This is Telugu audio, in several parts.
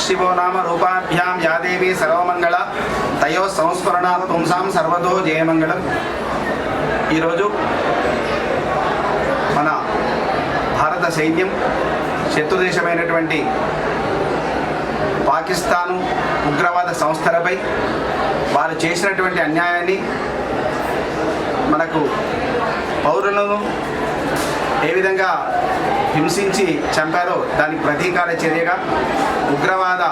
శివో నామ రూపాభ్యాం యాదేవి సర్వమంగళ. తయో సంస్మరణాల పుంసాం సర్వతో జయమంగళం. ఈరోజు మన భారత సైన్యం శత్రుదేశమైనటువంటి పాకిస్తాను ఉగ్రవాద సంస్థలపై వారు చేసినటువంటి అన్యాయాన్ని మనకు పౌరులను ఏ విధంగా హింసించి చంపారో దానికి ప్రతీకార చర్యగా ఉగ్రవాద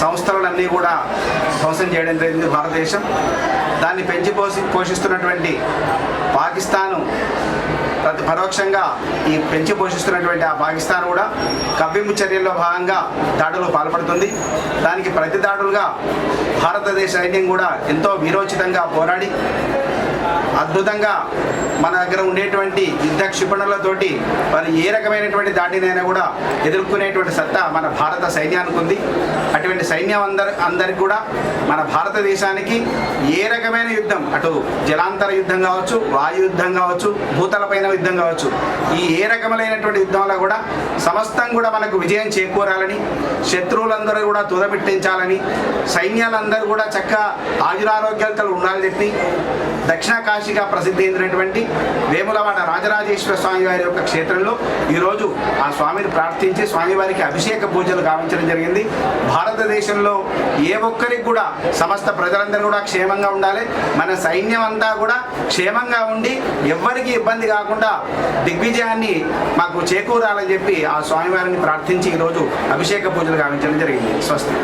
సంస్థలన్నీ కూడా ధ్వంసం చేయడం జరిగింది భారతదేశం. దాన్ని పెంచి పోసి పోషిస్తున్నటువంటి పాకిస్తాను ప్రతి పరోక్షంగా ఈ పెంచి పోషిస్తున్నటువంటి ఆ పాకిస్తాన్ కూడా కవ్వింపు చర్యల్లో భాగంగా దాడులు పాల్పడుతుంది. దానికి ప్రతి దాడులుగా భారతదేశ సైన్యం కూడా ఎంతో వీరోచితంగా పోరాడి అద్భుతంగా మన దగ్గర ఉండేటువంటి యుద్ధ క్షిపణులతోటి మరి ఏ రకమైనటువంటి దాటినైనా కూడా ఎదుర్కొనేటువంటి సత్తా మన భారత సైన్యానికి ఉంది. అటువంటి సైన్యం అందరి అందరికి కూడా మన భారతదేశానికి ఏ రకమైన యుద్ధం అటు జలాంతర యుద్ధం కావచ్చు వాయు యుద్ధం కావచ్చు భూతలపైన యుద్ధం కావచ్చు ఈ ఏ రకములైనటువంటి యుద్ధంలో కూడా సమస్తం కూడా మనకు విజయం చేకూరాలని శత్రువులందరూ కూడా తుదపెట్టించాలని సైన్యాలందరూ కూడా చక్కగా ఆయురారోగ్యాలతో ఉండాలని చెప్పి దక్షిణ కాశీగా ప్రసిద్ధి చెందినటువంటి వేములవాడ రాజరాజేశ్వర స్వామి వారి యొక్క క్షేత్రంలో ఈరోజు ఆ స్వామిని ప్రార్థించి స్వామివారికి అభిషేక పూజలు గావించడం జరిగింది. భారతదేశంలో ఏ ఒక్కరికి కూడా సమస్త ప్రజలందరూ కూడా క్షేమంగా ఉండాలి. మన సైన్యం అంతా కూడా క్షేమంగా ఉండి ఎవ్వరికి ఇబ్బంది కాకుండా దిగ్విజయాన్ని మాకు చేకూరాలని చెప్పి ఆ స్వామివారిని ప్రార్థించి ఈరోజు అభిషేక పూజలు గావించడం జరిగింది. స్వస్తి.